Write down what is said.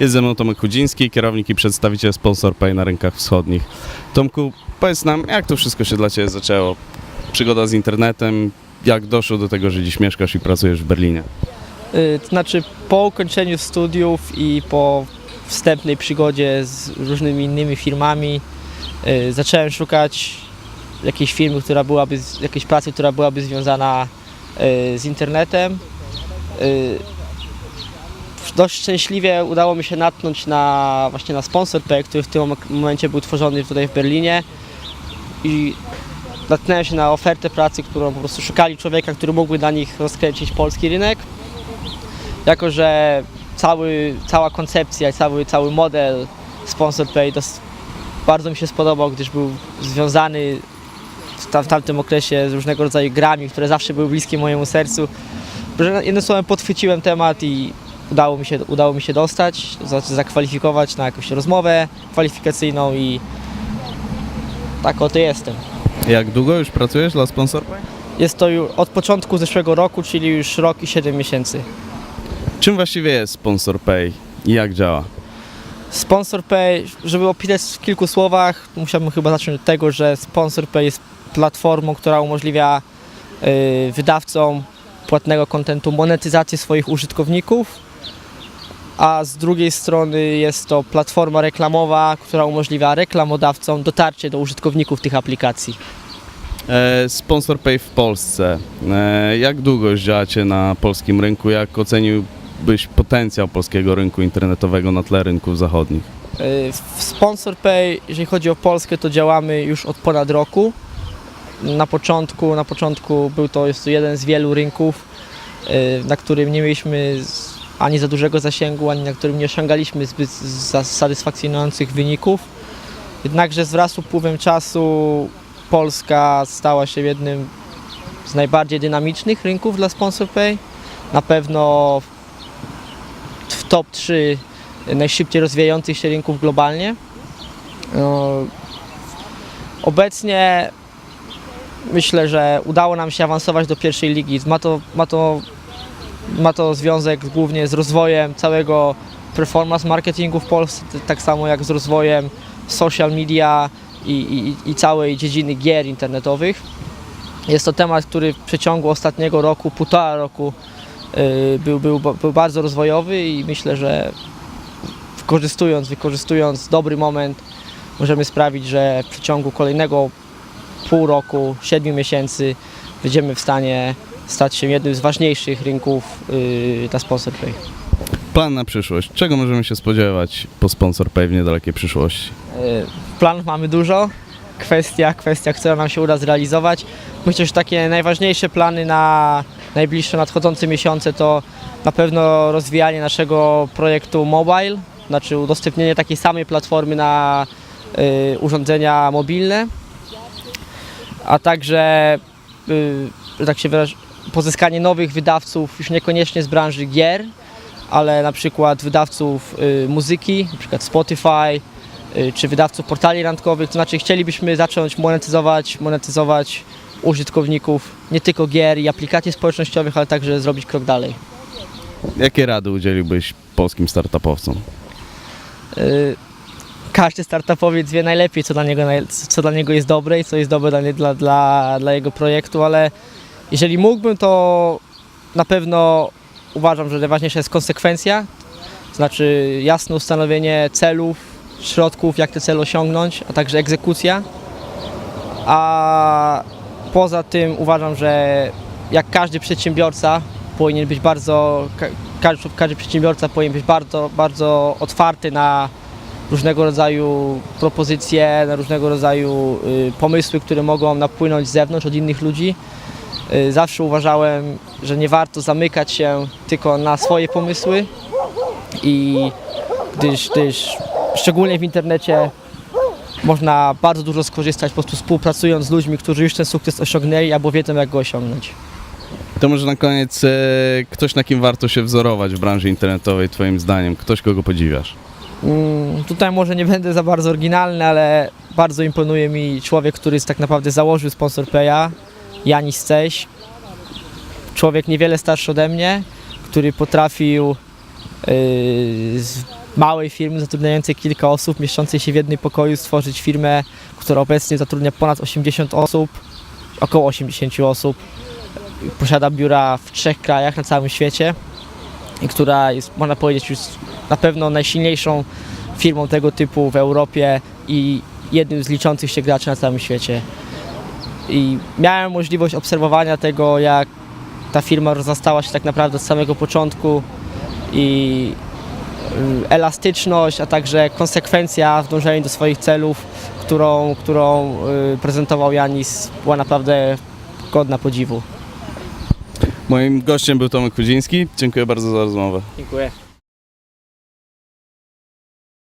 Jest ze mną Tomek Chudziński, kierownik i przedstawiciel Sponsor Pay na rynkach wschodnich. Tomku, powiedz nam, jak to wszystko się dla Ciebie zaczęło? Przygoda z internetem, jak doszło do tego, że dziś mieszkasz i pracujesz w Berlinie? Y, To znaczy po ukończeniu studiów i po wstępnej przygodzie z różnymi innymi firmami y, zacząłem szukać jakiejś firmy, która byłaby, jakiejś pracy, która byłaby związana y, z internetem. Dość szczęśliwie udało mi się natknąć na właśnie na sponsor Pay, który w tym mom- momencie był tworzony tutaj w Berlinie i natknąłem się na ofertę pracy, którą po prostu szukali człowieka, który mógłby dla nich rozkręcić polski rynek jako że cały, cała koncepcja i cały, cały model Sponsor Pay bardzo mi się spodobał, gdyż był związany w, tam, w tamtym okresie z różnego rodzaju grami, które zawsze były bliskie mojemu sercu. Jednym słowem podchwyciłem temat i udało mi się, udało mi się dostać, za- zakwalifikować na jakąś rozmowę kwalifikacyjną i tak oto jestem. Jak długo już pracujesz dla Sponsor Pay? Jest to już od początku zeszłego roku, czyli już rok i 7 miesięcy. Czym właściwie jest Sponsor Pay i jak działa? Sponsor Pay, żeby opisać w kilku słowach, musiałbym chyba zacząć od tego, że Sponsor Pay jest platformą, która umożliwia y, wydawcom płatnego kontentu monetyzację swoich użytkowników, a z drugiej strony jest to platforma reklamowa, która umożliwia reklamodawcom dotarcie do użytkowników tych aplikacji. E, Sponsor Pay w Polsce. E, jak długo już działacie na polskim rynku? Jak oceniłbyś potencjał polskiego rynku internetowego na tle rynków zachodnich? Y, W Sponsor Pay, jeżeli chodzi o Polskę, to działamy już od ponad roku. Na początku, na początku był to, jest to jeden z wielu rynków, y, na którym nie mieliśmy ani za dużego zasięgu, ani na którym nie osiągaliśmy zbyt satysfakcjonujących wyników. Jednakże wraz z upływem czasu Polska stała się jednym z najbardziej dynamicznych rynków dla Sponsor Pay. Na pewno w- w top 3 najszybciej rozwijających się rynków globalnie. No, Obecnie myślę, że udało nam się awansować do pierwszej ligi. Ma to, ma to, ma to związek głównie z rozwojem całego performance marketingu w Polsce, tak samo jak z rozwojem social media i, i, i całej dziedziny gier internetowych. Jest to temat, który w przeciągu ostatniego roku, półtora roku yy, był, był, był bardzo rozwojowy i myślę, że wykorzystując, wykorzystując dobry moment, możemy sprawić, że w przeciągu kolejnego pół roku, siedmiu miesięcy będziemy w stanie stać się jednym z ważniejszych rynków yy, na Sponsor Pay. Plan na przyszłość. Czego możemy się spodziewać po Sponsor Pay w niedalekiej przyszłości? Yy, Planów mamy dużo. Kwestia, kwestia, która nam się uda zrealizować. Myślę, że takie najważniejsze plany na najbliższe nadchodzące miesiące to na pewno rozwijanie naszego projektu mobile, znaczy udostępnienie takiej samej platformy na y, urządzenia mobilne, a także, y, że tak się wyrażę, pozyskanie nowych wydawców, już niekoniecznie z branży gier, ale na przykład wydawców y, muzyki, na przykład Spotify, y, czy wydawców portali randkowych, to znaczy chcielibyśmy zacząć monetyzować, monetyzować użytkowników nie tylko gier i aplikacji społecznościowych, ale także zrobić krok dalej. Jakie rady udzieliłbyś polskim startupowcom? Y, Każdy startupowiec wie najlepiej, co dla niego, co dla niego jest dobre i co jest dobre dla, dla, dla, dla jego projektu, ale jeżeli mógłbym, to na pewno uważam, że najważniejsza jest konsekwencja, to znaczy jasne ustanowienie celów, środków, jak te cele osiągnąć, a także egzekucja. A poza tym uważam, że jak każdy przedsiębiorca powinien być bardzo, ka- każdy, każdy przedsiębiorca powinien być bardzo, bardzo otwarty na różnego rodzaju propozycje, na różnego rodzaju y, pomysły, które mogą napłynąć z zewnątrz od innych ludzi. Y, zawsze uważałem, że nie warto zamykać się tylko na swoje pomysły i gdyż, gdyż szczególnie w internecie można bardzo dużo skorzystać po prostu współpracując z ludźmi, którzy już ten sukces osiągnęli albo wiedzą jak go osiągnąć. To może na koniec e, ktoś, na kim warto się wzorować w branży internetowej, twoim zdaniem? Ktoś, kogo podziwiasz? Mm, Tutaj może nie będę za bardzo oryginalny, ale bardzo imponuje mi człowiek, który tak naprawdę założył sponsor Paya, Janis Ceś. Człowiek niewiele starszy ode mnie, który potrafił yy, z małej firmy zatrudniającej kilka osób, mieszczącej się w jednym pokoju, stworzyć firmę, która obecnie zatrudnia ponad 80 osób, około 80 osób. Posiada biura w trzech krajach na całym świecie i która jest, można powiedzieć, już na pewno najsilniejszą firmą tego typu w Europie i jednym z liczących się graczy na całym świecie. I miałem możliwość obserwowania tego, jak ta firma rozrastała się tak naprawdę od samego początku i y, elastyczność, a także konsekwencja w dążeniu do swoich celów, którą, którą y, prezentował Janis, była naprawdę godna podziwu. Moim gościem był Tomek Chudziński. Dziękuję bardzo za rozmowę. Dziękuję.